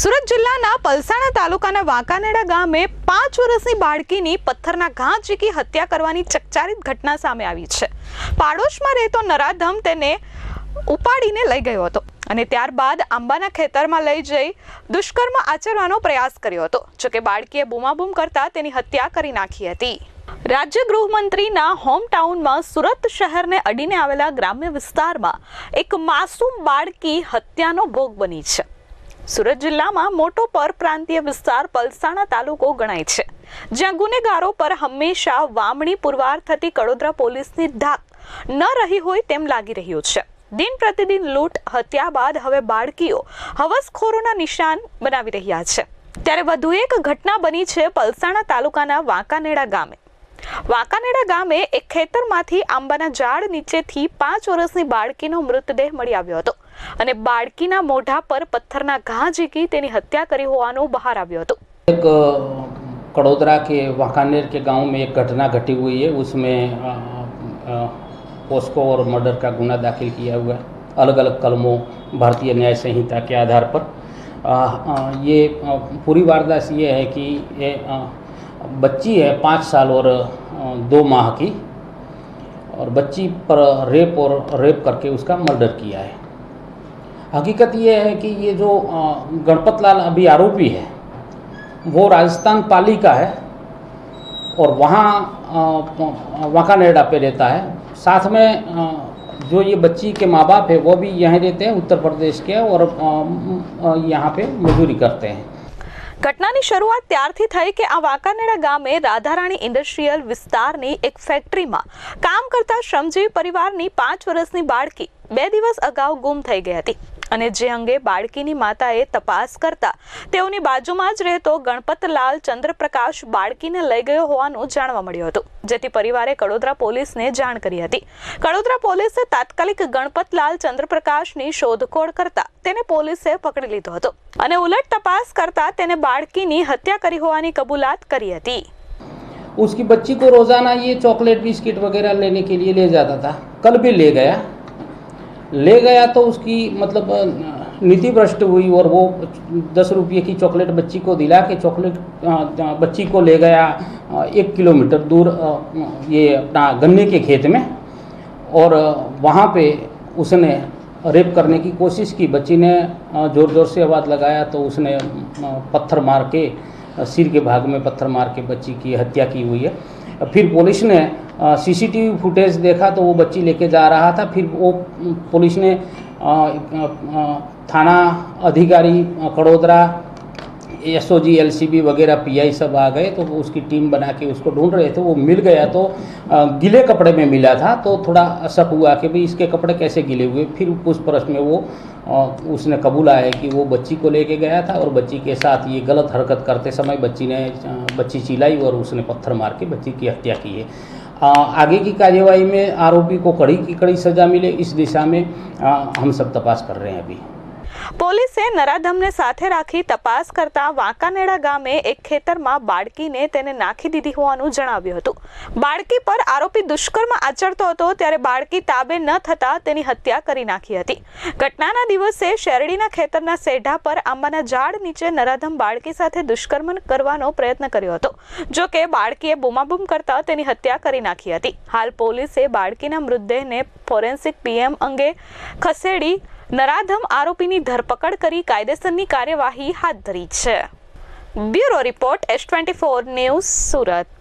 સુરત જિલ્લાના પલસાણા તાલુકાના વાંકાનેડા ગામે પાંચ વર્ષની બાળકીની પથ્થરના ઘા ચીકી હત્યા કરવાની ચકચારિત ઘટના સામે આવી છે પાડોશમાં રહેતો નરાધમ તેને ઉપાડીને લઈ ગયો હતો અને ત્યારબાદ આંબાના ખેતરમાં લઈ જઈ દુષ્કર્મ આચરવાનો પ્રયાસ કર્યો હતો જોકે બાળકીએ બૂમાબૂમ કરતા તેની હત્યા કરી નાખી હતી રાજ્ય ગૃહમંત્રીના હોમટાઉનમાં સુરત શહેરને અડીને આવેલા ગ્રામ્ય વિસ્તારમાં એક માસૂમ બાળકી હત્યાનો ભોગ બની છે સુરત જિલ્લામાં મોટો પરપ્રાંતીય વિસ્તાર પલસાણા તાલુકો ગણાય છે જ્યાં ગુનેગારો પર હંમેશા વામણી પુરવાર થતી કડોદરા પોલીસની ધાક ન રહી હોય તેમ લાગી રહ્યું છે દિન પ્રતિદિન લૂંટ હત્યા બાદ હવે બાળકીઓ હવસખોરોના નિશાન બનાવી રહ્યા છે ત્યારે વધુ એક ઘટના બની છે પલસાણા તાલુકાના વાંકાનેડા ગામે વાંકાનેડા ગામે એક ખેતરમાંથી આંબાના ઝાડ નીચેથી પાંચ વર્ષની બાળકીનો મૃતદેહ મળી આવ્યો હતો અને બાળકીના મોઠા પર પથ્થર ના ગાજેકી તેની હત્યા કરી હોવાનું બહાર આવ્યુ હતું એક કડોદરા કે વાકાનેર કે ગામ મે એક ઘટના ઘટી હુઈ હે ઉસમે પોસ્કોર મર્ડર કા ગુના દાખિલ કિયા હુઆ અલગ અલગ કલમો ભારતીય ન્યાય સંહિતા કે આધાર પર યે પૂરી વાર્તા સિ યે હે કી યે બચ્ચી હે 5 સાલ ઓર 2 માહ કી ઓર બચ્ચી પર રેપ ઓર રેપ કરકે uska મર્ડર કિયા हकीकत ये है कि ये जो गणपत लाल अभी आरोपी है वो राजस्थान पाली का है और वहाँ वाकानेडा पे रहता है साथ में जो ये बच्ची के माँ बाप है वो भी यहीं रहते हैं उत्तर प्रदेश के और यहाँ पे मजदूरी करते हैं घटना की शुरुआत ઘટનાની શરૂઆત ત્યારથી થઈ કે આ વાંકાનેડા ગામે રાધારાણી ઇન્ડસ્ટ્રીયલ વિસ્તારની એક ફેક્ટરીમાં કામ કરતા શ્રમજીવી પરિવારની પાંચ વર્ષની બાળકી બે दिवस अगाऊ गुम થઈ गई थी અને જે અંગે બાળકીની માતાએ તપાસ કરતા તેઓની બાજુમાં જ રહેતો ગણપતલાલ ચંદ્રપ્રકાશ બાળકીને લઈ ગયો હોવાનું જાણવા મળ્યું હતું જેથી પરિવારે કડોદરા પોલીસને જાણ કરી હતી કડોદરા પોલીસે તાત્કાલિક ગણપતલાલ ચંદ્રપ્રકાશની શોધખોળ કરતા તેને પોલીસે પકડી લીધો હતો અને ઉલટ તપાસ કરતા તેને બાળકીની હત્યા કરી હોવાની કબૂલાત કરી હતી उसकी बच्ची को रोज़ाना ये चॉकलेट बिस्किट वगैरह लेने के लिए ले जाता था कल भी ले गया ले गया तो उसकी मतलब नीति भ्रष्ट हुई और वो दस रुपये की चॉकलेट बच्ची को दिला के चॉकलेट बच्ची को ले गया एक किलोमीटर दूर ये अपना गन्ने के खेत में और वहाँ पे उसने रेप करने की कोशिश की बच्ची ने ज़ोर ज़ोर से आवाज़ लगाया तो उसने पत्थर मार के सिर के भाग में पत्थर मार के बच्ची की हत्या की हुई है फिर पुलिस ने सीसीटीवी फुटेज देखा तो वो बच्ची लेके जा रहा था फिर वो पुलिस ने थाना अधिकारी Kadodara S O G L C B वगैरह पी आई सब आ गए तो उसकी टीम बना के उसको ढूंढ रहे थे वो मिल गया तो गीले कपड़े में मिला था तो थोड़ा शक हुआ कि भाई इसके कपड़े कैसे गिले हुए फिर उस प्रश्न में वो उसने कबूला है कि वो बच्ची को लेके गया था और बच्ची के साथ ये गलत हरकत करते समय बच्ची ने बच्ची चिल्लाई और उसने पत्थर मार के बच्ची की हत्या की है आगे की कार्यवाही में आरोपी को कड़ी की कड़ी सज़ा मिले इस दिशा में हम सब तपास कर रहे हैं अभी પોલીસે નરાધમને સાથે રાખી તપાસ કરતા વાંકાનેડા ગામે એક ખેતરમાં બાળકીને તેને નાખી દીધી હોવાનું જણાવ્યું હતું બાળકી પર આરોપી દુષ્કર્મ આચરતો હતો ત્યારે બાળકી તાબે ન થતા તેની હત્યા કરી નાખી હતી ઘટનાના દિવસે શેરડીના ખેતરના સેઢા પર આંબાના ઝાડ નીચે નરાધમ બાળકી સાથે દુષ્કર્મ કરવાનો પ્રયત્ન કર્યો હતો જો કે બાળકીએ બૂમાબૂમ કરતા તેની હત્યા કરી નાખી હતી હાલ પોલીસે બાળકીના મૃતદેહને ફોરેન્સિક પીએમ અંગે ખસેડી નરાધમ આરોપીની ધરપકડ કરી કાયદેસરની કાર્યવાહી હાથ ધરી છે bureau report S twenty four news Surat